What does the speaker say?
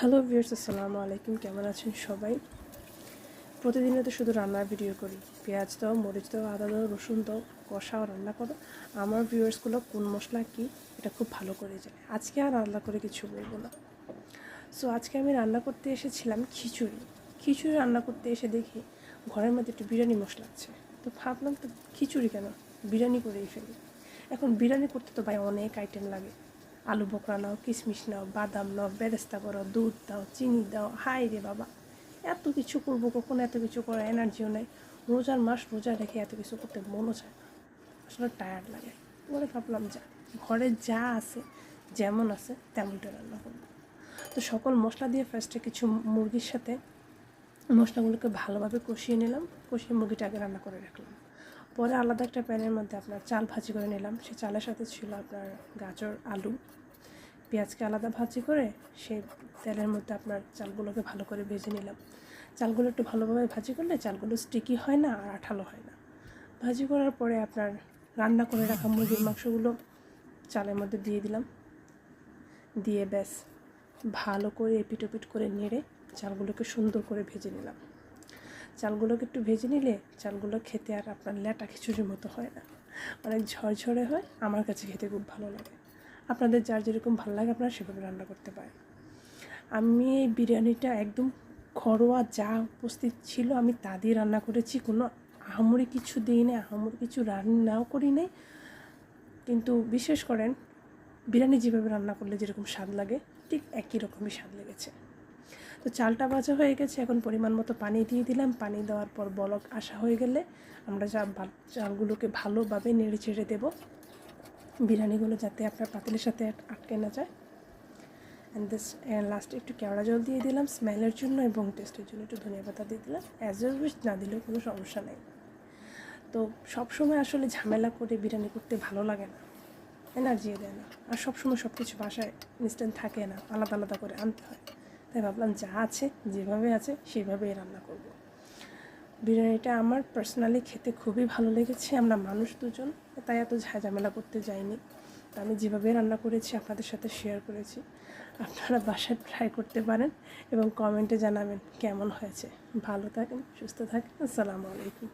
Hello viewers, আসসালামু আলাইকুম। কেমন আছেন সবাই? প্রতিদিনে তো শুধু রান্নার ভিডিও করি। পেঁয়াজ দাও, মরিচ দাও, আদা দাও, রসুন দাও কষাও রান্না করো। আমার ভিউয়ার্সগুলো কোন মশলা কী, এটা খুব ভালো করে যায় আজকে আর রান্না করে কিছু বলব না। সো আজকে আমি রান্না করতে এসেছিলাম খিচুড়ি। খিচুড়ি রান্না করতে এসে দেখি ঘরের মধ্যে একটু বিরিয়ানি মশলা আছে। তো ভাবলাম তো খিচুড়ি কেন? বিরিয়ানি করেই ফেলি। এখন বিরিয়ানি করতে তো ভাই অনেক আইটেম লাগে। আলু বকরা নাও, কিশমিশ নাও, বাদাম নাও, বেরেস্তা করো, দুধ দাও, চিনি দাও হাই রে বাবা। এত কিছু করব কখন, এত কিছু করার এনার্জিও নেই। রোজার মাস রোজা রেখে এত কিছু করতে মনও চায় না। আসলে টায়ার্ড লাগে। পরে ভাবলাম, যা, ঘরে যা আছে, যেমন আছে, তেমনটা রান্না করব। তো সকল মশলা দিয়ে ফার্স্টে কিছু মুরগির সাথে মশলাগুলোকে ভালোভাবে কষিয়ে নিলাম। কষিয়ে মুরগিটা আগে রান্না করে রাখলাম। পরে আলাদা একটা প্যানের মধ্যে আপনার চাল ভাজি করে নিলাম। সে চালের সাথে ছিল আপনার গাজর, আলু। পেঁয়াজকে আলাদা ভাজি করে সেই তেলের মধ্যে আপনার চালগুলোকে ভালো করে ভেজে নিলাম। চালগুলো একটু ভালোভাবে ভাজি করলে চালগুলো স্টিকি হয় না আর আঠালো হয় না। ভাজি করার পরে আপনার রান্না করে রাখা মুরগির মাংসগুলো চালের মধ্যে দিয়ে দিলাম। দিয়ে ব্যাস, ভালো করে এপিট ওপিট করে নেড়ে চালগুলোকে সুন্দর করে ভেজে নিলাম। চালগুলোকে একটু ভেজে নিলে চালগুলো খেতে আর আপনার ল্যাটা খিচুড়ির মতো হয় না। অনেক ঝরঝরে হয়, আমার কাছে খেতে খুব ভালো লাগে। আপনাদের যার যেরকম ভালো লাগে আপনারা সেভাবে রান্না করতে পারেন। আমি এই বিরিয়ানিটা একদম ঘরোয়া যা উপস্থিত ছিল আমি তা দিয়ে রান্না করেছি, কোনো আহামরি কিছু দিই না আহামরি কিছু রান্নাও করি নাই। কিন্তু বিশেষ করেন, বিরিয়ানি যেভাবে রান্না করলে যেরকম স্বাদ লাগে, ঠিক একই রকমই স্বাদ লেগেছে। তো চালটা ভাজা হয়ে গেছে, এখন পরিমাণ মতো পানি দিয়ে দিলাম। পানি দেওয়ার পর বলক আসা হয়ে গেলে আমরা যা চালগুলোকে ভালোভাবে নেড়ে চেড়ে দেবো। বিরিয়ানিগুলো যাতে আপনার পাতিলের সাথে আটকে না যায়। অ্যান্ড দিস লাস্টে একটু কেওড়া জল দিয়ে দিলাম স্মেলের জন্য এবং টেস্টের জন্য একটু ধনিয়া পাতা দিয়ে দিলাম। অ্যাজ উইশ না দিলেও কোনো সমস্যা নেই। তো সবসময় আসলে ঝামেলা করে বিরিয়ানি করতে ভালো লাগে না। এনার্জিও দেয় না। আর সবসময় সব কিছু বাসায় ইনস্ট্যান্ট থাকে না। আলাদা আলাদা করে আনতে হয়। তাই ভাবলাম যা আছে, যেভাবে আছে, সেভাবেই রান্না করব। বিরিয়ানিটা আমার পার্সোনালি খেতে খুবই ভালো লেগেছে, আমরা মানুষ দুজন, তাই এত ঝামেলা করতে যাইনি। তো আমি যেভাবে রান্না করেছি, আপনাদের সাথে শেয়ার করেছি। আপনারা বাসায় ট্রাই করতে পারেন এবং কমেন্টে জানাবেন কেমন হয়েছে। ভালো থাকেন, সুস্থ থাকেন, আসসালামু আলাইকুম।